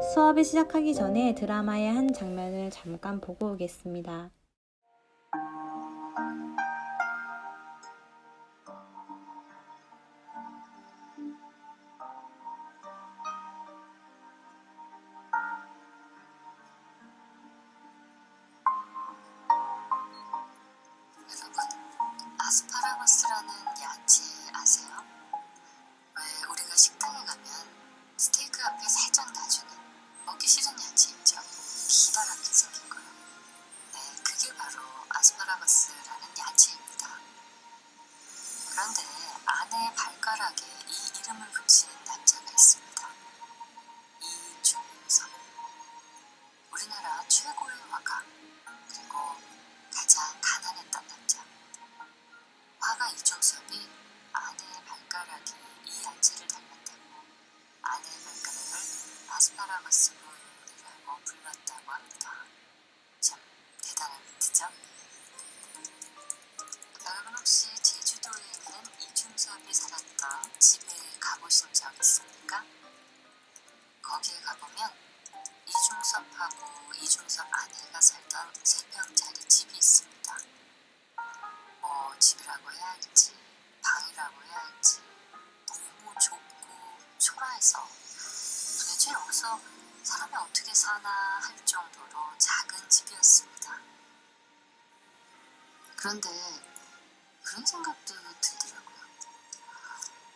수업이 시작하기 전에 드라마의 한 장면을 잠깐 보고 오겠습니다. 사나 할 정도로 작은 집이었습니다. 그런데 그런 생각도 들더라고요.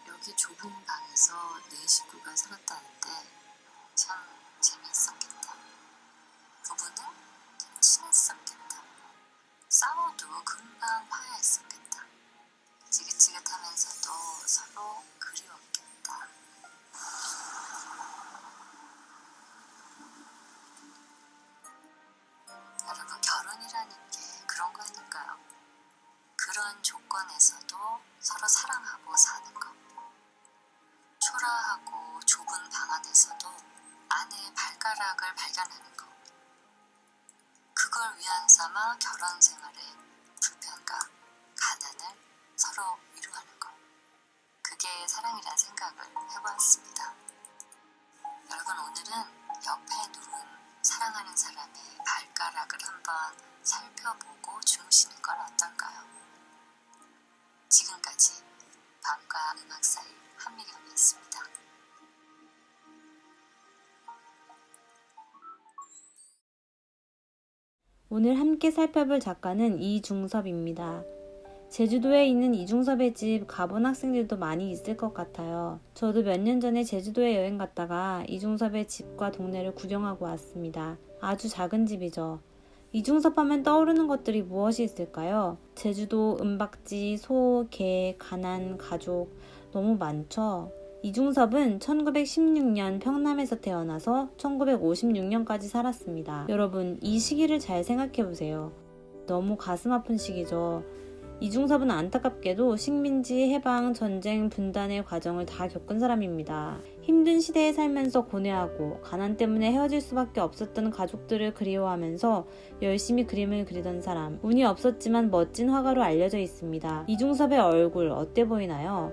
여기 좁은 방에서 네 식구가 살았다는데 참 재미있었겠다. 부부는 친했었겠다. 싸워도 금방 화해했었겠다. 지긋지긋하면서도 서로 그리웠겠다. 그런 조건에서도 서로 사랑하고 사는 것. 초라하고 좁은 방 안에서도 아내의 발가락을 발견하는 것. 그걸 위안 삼아 결혼 생활의 불편과 가난을 서로 위로하는 것. 그게 사랑이란 생각을 해보았습니다. 오늘 함께 살펴볼 작가는 이중섭입니다. 제주도에 있는 이중섭의 집 가본 학생들도 많이 있을 것 같아요. 저도 몇 년 전에 제주도에 여행 갔다가 이중섭의 집과 동네를 구경하고 왔습니다. 아주 작은 집이죠. 이중섭 하면 떠오르는 것들이 무엇이 있을까요? 제주도, 은박지, 소, 개, 가난, 가족 너무 많죠? 이중섭은 1916년 평남에서 태어나서 1956년까지 살았습니다. 여러분, 이 시기를 잘 생각해 보세요. 너무 가슴 아픈 시기죠. 이중섭은 안타깝게도 식민지, 해방, 전쟁, 분단의 과정을 다 겪은 사람입니다. 힘든 시대에 살면서 고뇌하고 가난 때문에 헤어질 수밖에 없었던 가족들을 그리워하면서 열심히 그림을 그리던 사람. 운이 없었지만 멋진 화가로 알려져 있습니다. 이중섭의 얼굴 어때 보이나요?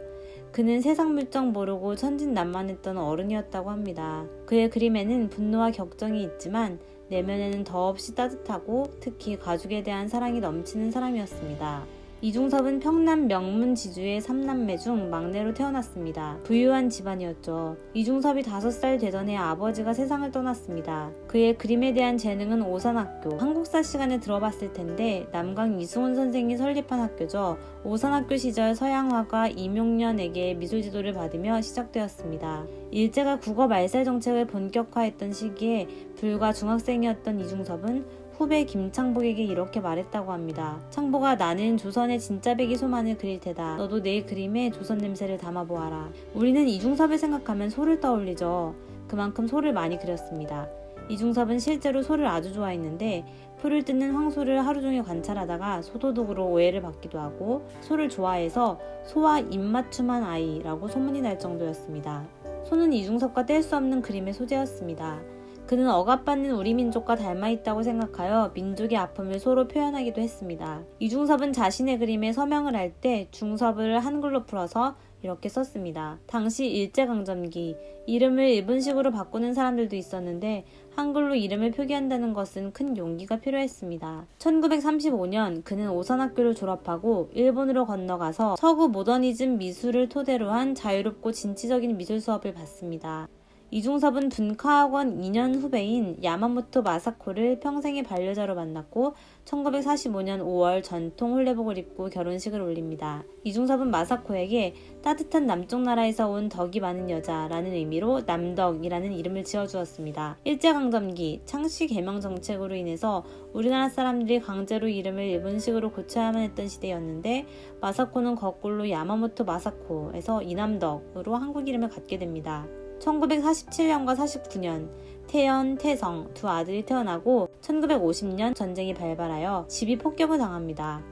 그는 세상 물정 모르고 천진난만했던 어른이었다고 합니다. 그의 그림에는 분노와 격정이 있지만 내면에는 더없이 따뜻하고 특히 가족에 대한 사랑이 넘치는 사람이었습니다. 이중섭은 평남 명문 지주의 3남매 중 막내로 태어났습니다. 부유한 집안이었죠. 이중섭이 5살 되던 해 아버지가 세상을 떠났습니다. 그의 그림에 대한 재능은 오산학교, 한국사 시간에 들어봤을 텐데 남강 이승훈 선생이 설립한 학교죠. 오산학교 시절 서양화가 이명년에게 미술 지도를 받으며 시작되었습니다. 일제가 국어 말살 정책을 본격화했던 시기에 불과 중학생이었던 이중섭은 후배 김창복에게 이렇게 말했다고 합니다. 창복아 나는 조선의 진짜 백이 소만을 그릴 테다. 너도 내 그림에 조선 냄새를 담아보아라. 우리는 이중섭을 생각하면 소를 떠올리죠. 그만큼 소를 많이 그렸습니다. 이중섭은 실제로 소를 아주 좋아했는데 풀을 뜯는 황소를 하루 종일 관찰하다가 소도둑으로 오해를 받기도 하고 소를 좋아해서 소와 입맞춤한 아이라고 소문이 날 정도였습니다. 소는 이중섭과 뗄 수 없는 그림의 소재였습니다. 그는 억압받는 우리 민족과 닮아 있다고 생각하여 민족의 아픔을 서로 표현하기도 했습니다. 이중섭은 자신의 그림에 서명을 할 때 중섭을 한글로 풀어서 이렇게 썼습니다. 당시 일제강점기 이름을 일본식으로 바꾸는 사람들도 있었는데 한글로 이름을 표기한다는 것은 큰 용기가 필요했습니다. 1935년 그는 오산학교를 졸업하고 일본으로 건너가서 서구 모더니즘 미술을 토대로 한 자유롭고 진취적인 미술 수업을 받습니다. 이중섭은 분카학원 2년 후배인 야마모토 마사코를 평생의 반려자로 만났고 1945년 5월 전통 홀레복을 입고 결혼식을 올립니다. 이중섭은 마사코에게 따뜻한 남쪽 나라에서 온 덕이 많은 여자라는 의미로 남덕이라는 이름을 지어주었습니다. 일제강점기 창씨 개명 정책으로 인해서 우리나라 사람들이 강제로 이름을 일본식으로 고쳐야만 했던 시대였는데 마사코는 거꾸로 야마모토 마사코에서 이남덕으로 한국 이름을 갖게 됩니다. 1947년과 49년 태연, 태성 두 아들이 태어나고 1950년 전쟁이 발발하여 집이 폭격을 당합니다.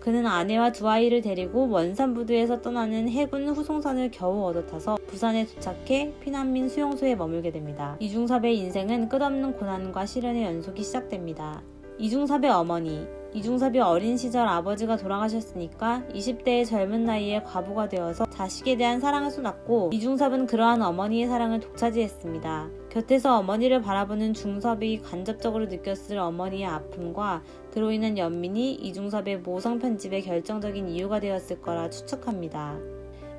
그는 아내와 두 아이를 데리고 원산부두에서 떠나는 해군 후송선을 겨우 얻어 타서 부산에 도착해 피난민 수용소에 머물게 됩니다. 이중섭의 인생은 끝없는 고난과 시련의 연속이 시작됩니다. 이중섭의 어머니 이중섭이 어린 시절 아버지가 돌아가셨으니까 20대의 젊은 나이에 과부가 되어서 자식에 대한 사랑을 쏟았고 이중섭은 그러한 어머니의 사랑을 독차지했습니다. 곁에서 어머니를 바라보는 중섭이 간접적으로 느꼈을 어머니의 아픔과 그로 인한 연민이 이중섭의 모성 편집의 결정적인 이유가 되었을 거라 추측합니다.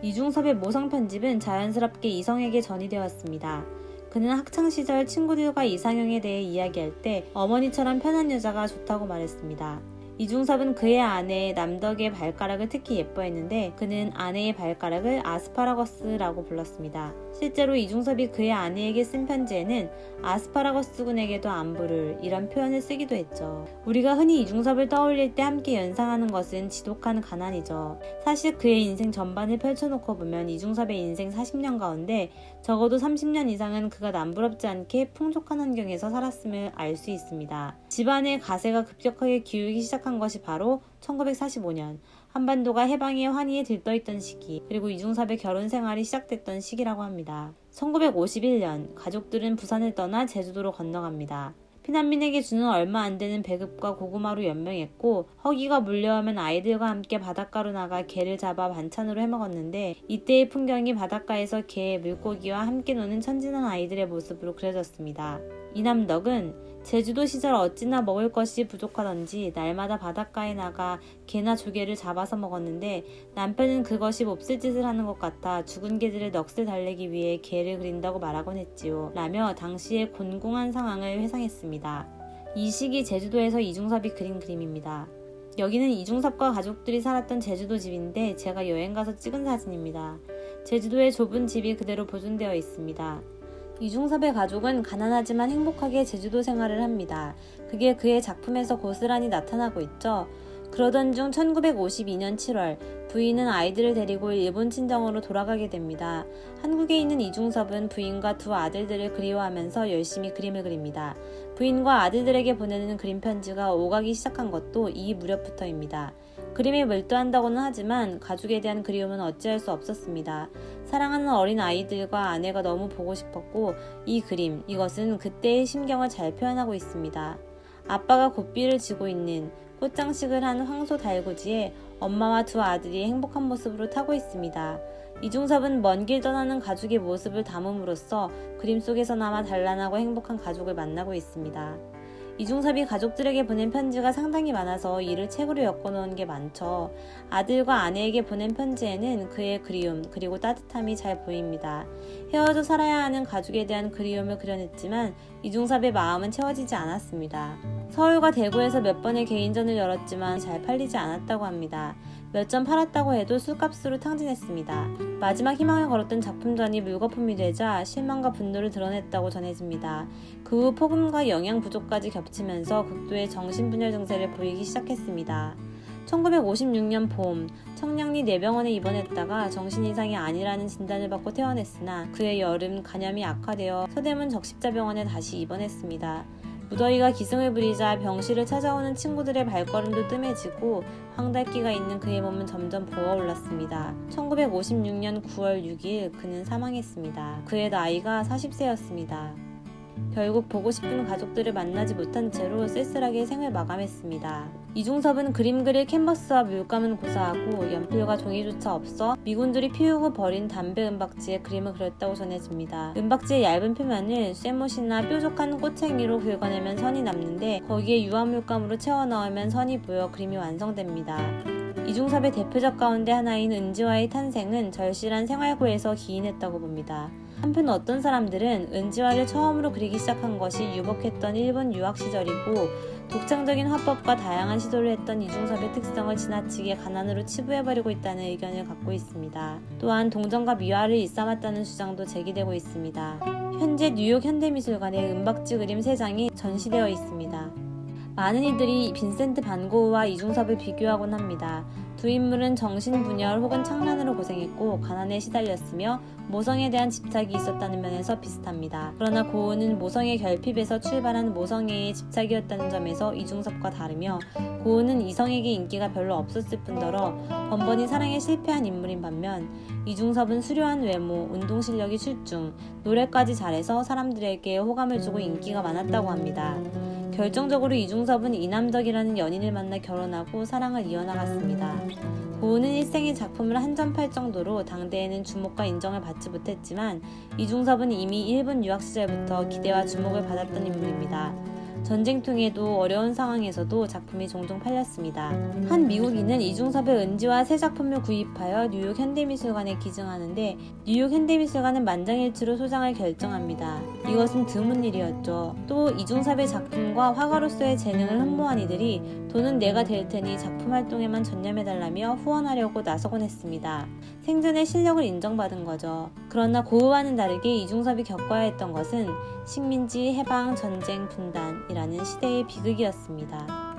이중섭의 모성 편집은 자연스럽게 이성에게 전이되었습니다. 그는 학창시절 친구들과 이상형에 대해 이야기할 때 어머니처럼 편한 여자가 좋다고 말했습니다. 이중섭은 그의 아내 남덕의 발가락을 특히 예뻐했는데 그는 아내의 발가락을 아스파라거스라고 불렀습니다. 실제로 이중섭이 그의 아내에게 쓴 편지에는 아스파라거스 군에게도 안부를 이런 표현을 쓰기도 했죠. 우리가 흔히 이중섭을 떠올릴 때 함께 연상하는 것은 지독한 가난이죠. 사실 그의 인생 전반을 펼쳐놓고 보면 이중섭의 인생 40년 가운데 적어도 30년 이상은 그가 남부럽지 않게 풍족한 환경에서 살았음을 알 수 있습니다. 집안의 가세가 급격하게 기울기 시작한 것이 바로 1945년 한반도가 해방의 환희에 들떠있던 시기 그리고 이중섭의 결혼 생활이 시작됐던 시기라고 합니다. 1951년 가족들은 부산을 떠나 제주도로 건너갑니다. 피난민에게 주는 얼마 안 되는 배급과 고구마로 연명했고 허기가 물려오면 아이들과 함께 바닷가로 나가 개를 잡아 반찬으로 해먹었는데 이때의 풍경이 바닷가에서 개, 물고기와 함께 노는 천진한 아이들의 모습으로 그려졌습니다. 이남덕은 제주도 시절 어찌나 먹을 것이 부족하던지 날마다 바닷가에 나가 개나 조개를 잡아서 먹었는데 남편은 그것이 몹쓸 짓을 하는 것 같아 죽은 개들을 넋을 달래기 위해 개를 그린다고 말하곤 했지요. 라며 당시의 곤궁한 상황을 회상했습니다. 이 시기 제주도에서 이중섭이 그린 그림입니다. 여기는 이중섭과 가족들이 살았던 제주도 집인데 제가 여행 가서 찍은 사진입니다. 제주도의 좁은 집이 그대로 보존되어 있습니다. 이중섭의 가족은 가난하지만 행복하게 제주도 생활을 합니다. 그게 그의 작품에서 고스란히 나타나고 있죠. 그러던 중 1952년 7월 부인은 아이들을 데리고 일본 친정으로 돌아가게 됩니다. 한국에 있는 이중섭은 부인과 두 아들들을 그리워하면서 열심히 그림을 그립니다. 부인과 아들들에게 보내는 그림 편지가 오가기 시작한 것도 이 무렵부터입니다. 그림에 몰두한다고는 하지만 가족에 대한 그리움은 어찌할 수 없었습니다. 사랑하는 어린 아이들과 아내가 너무 보고 싶었고 이 그림, 이것은 그때의 심경을 잘 표현하고 있습니다. 아빠가 고삐를 쥐고 있는 꽃장식을 한 황소 달구지에 엄마와 두 아들이 행복한 모습으로 타고 있습니다. 이중섭은 먼 길 떠나는 가족의 모습을 담음으로써 그림 속에서나마 단란하고 행복한 가족을 만나고 있습니다. 이중섭이 가족들에게 보낸 편지가 상당히 많아서 이를 책으로 엮어놓은 게 많죠. 아들과 아내에게 보낸 편지에는 그의 그리움 그리고 따뜻함이 잘 보입니다. 헤어져 살아야 하는 가족에 대한 그리움을 그려냈지만 이중섭의 마음은 채워지지 않았습니다. 서울과 대구에서 몇 번의 개인전을 열었지만 잘 팔리지 않았다고 합니다. 몇 점 팔았다고 해도 술값으로 탕진했습니다. 마지막 희망을 걸었던 작품전이 물거품이 되자 실망과 분노를 드러냈다고 전해집니다. 그 후 폭음과 영양 부족까지 겹치면서 극도의 정신분열 증세를 보이기 시작했습니다. 1956년 봄 청량리 내병원에 입원했다가 정신 이상이 아니라는 진단을 받고 퇴원했으나 그해 여름 간염이 악화되어 서대문 적십자병원에 다시 입원했습니다. 무더위가 기승을 부리자 병실을 찾아오는 친구들의 발걸음도 뜸해지고 황달기가 있는 그의 몸은 점점 부어올랐습니다. 1956년 9월 6일 그는 사망했습니다. 그의 나이가 40세였습니다. 결국 보고 싶은 가족들을 만나지 못한 채로 쓸쓸하게 생을 마감했습니다. 이중섭은 그림 그릴 캔버스와 물감은 고사하고 연필과 종이조차 없어 미군들이 피우고 버린 담배 은박지에 그림을 그렸다고 전해집니다. 은박지의 얇은 표면을 쇠못이나 뾰족한 꽃챙이로 긁어내면 선이 남는데 거기에 유화 물감으로 채워 넣으면 선이 보여 그림이 완성됩니다. 이중섭의 대표작 가운데 하나인 은지와의 탄생은 절실한 생활고에서 기인했다고 봅니다. 한편 어떤 사람들은 은지화를 처음으로 그리기 시작한 것이 유복했던 일본 유학 시절이고 독창적인 화법과 다양한 시도를 했던 이중섭의 특성을 지나치게 가난으로 치부해버리고 있다는 의견을 갖고 있습니다. 또한 동정과 미화를 일삼았다는 주장도 제기되고 있습니다. 현재 뉴욕 현대미술관에 은박지 그림 3장이 전시되어 있습니다. 많은 이들이 빈센트 반 고흐와 이중섭을 비교하곤 합니다. 두 인물은 정신분열 혹은 창란으로 고생했고 가난에 시달렸으며 모성에 대한 집착이 있었다는 면에서 비슷합니다. 그러나 고흐는 모성의 결핍에서 출발한 모성애의 집착이었다는 점에서 이중섭과 다르며 고흐는 이성에게 인기가 별로 없었을 뿐더러 번번이 사랑에 실패한 인물인 반면 이중섭은 수려한 외모, 운동 실력이 출중, 노래까지 잘해서 사람들에게 호감을 주고 인기가 많았다고 합니다. 결정적으로 이중섭은 이남덕이라는 연인을 만나 결혼하고 사랑을 이어나갔습니다. 고은은 일생의 작품을 한점팔 정도로 당대에는 주목과 인정을 받지 못했지만 이중섭은 이미 일본 유학 시절부터 기대와 주목을 받았던 인물입니다. 전쟁통에도 어려운 상황에서도 작품이 종종 팔렸습니다. 한 미국인은 이중섭의 은지와 새 작품을 구입하여 뉴욕 현대미술관에 기증하는데 뉴욕 현대미술관은 만장일치로 소장을 결정합니다. 이것은 드문 일이었죠. 또 이중섭의 작품과 화가로서의 재능을 흠모한 이들이 돈은 내가 될 테니 작품 활동에만 전념해달라며 후원하려고 나서곤 했습니다. 생전의 실력을 인정받은 거죠. 그러나 고흐와는 다르게 이중섭이 겪어야 했던 것은 식민지, 해방, 전쟁, 분단이 라는 시대의 비극이었습니다.